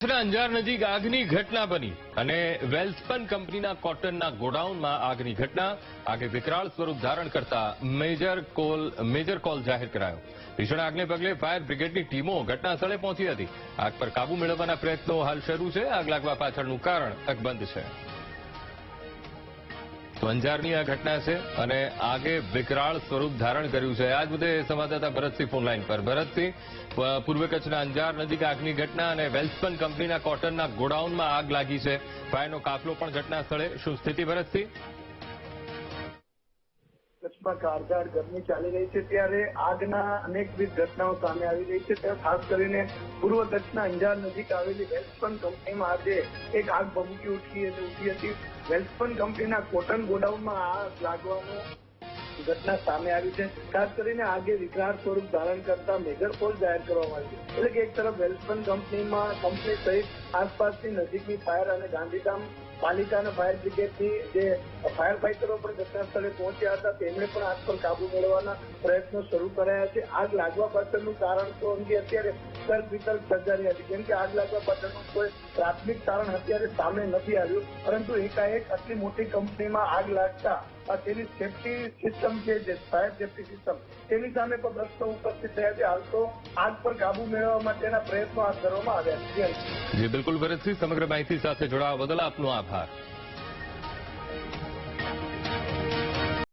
અંજાર નજીક આગની ઘટના બની અને વેલ્સપન કંપનીના કોટનના ગોડાઉનમાં આગની ઘટના. આગે વિકરાળ સ્વરૂપ ધારણ કરતા મેજર કોલ મેજર કોલ જાહેર કરાયો. ભીષણ આગને પગલે ફાયર બ્રિગેડની ટીમો ઘટના સ્થળે પહોંચી હતી. આગ પર કાબુ મેળવવાના પ્રયત્નો હાલ શરૂ છે. આગ લાગવા પાછળનું કારણ અકબંધ છે. તો અંજારની આ ઘટના છે અને આગે વિકરાળ સ્વરૂપ ધારણ કર્યું છે. આજ મુદ્દે સંવાદદાતા ભરતસિંહ ફોનલાઈન પર. ભરતસિંહ પૂર્વ કચ્છના અંજાર નજીક આગની ઘટના અને વેલ્સપન કંપનીના કોટનના ગોડાઉનમાં આગ લાગી છે. ફાયરનો કાફલો પણ ઘટના સ્થળે શું સ્થિતિ ભરતસિંહ? કચ્છમાં કાળઝાળ ગરમી ચાલી રહી છે ત્યારે આગના અનેકવિધ ઘટનાઓ સામે આવી રહી છે. ત્યારે ખાસ કરીને પૂર્વ કચ્છના અંજાર નજીક આવેલી વેલ્સપન કંપનીમાં આજે એક આગ ભભૂકી ઉઠી ઉઠી હતી. વેલ્સપન કંપનીના કોટન ગોડાઉનમાં આગ લાગવાનો ઘટના સામે આવી છે. ખાસ કરીને આગે વિકરાળ સ્વરૂપ ધારણ કરતા મેજર કોલ જાહેર કરવામાં આવી છે. એટલે કે એક તરફ વેલ્સપન કંપનીમાં કંપની સહિત આસપાસની નજીકની ફાયર અને ગાંધીધામ પાલિકાના ફાયર બ્રિગેડની જે ફાયર ફાઈટરો પણ ઘટના સ્થળે પહોંચ્યા હતા, તેમણે પણ આગ પર કાબુ મેળવવાના પ્રયત્નો શરૂ કરાયા છે. આગ લાગવા પાછળનું કારણ તો અંગે અત્યારે તર્ક વિતર્ક સર્જારી હતી કેમ કે આગ લાગવા પાછળનું કોઈ પ્રાથમિક કારણ અત્યારે સામે નથી આવ્યું, પરંતુ એકાએક આટલી મોટી કંપનીમાં આગ લાગતા તેની સેફટી સિસ્ટમ છે જે ફાયર સેફટી સિસ્ટમ તેની સામે પણ પ્રશ્નો ઉપસ્થિત થયા છે. હાલ તો આગ પર કાબુ મેળવવા માટેના પ્રયત્નો હાથ ધરવામાં આવ્યા છે. જી, બિલકુલ. ભરતસિંહ સમગ્ર માહિતી સાથે જોડાવા બદલ આપનો આભાર. Park.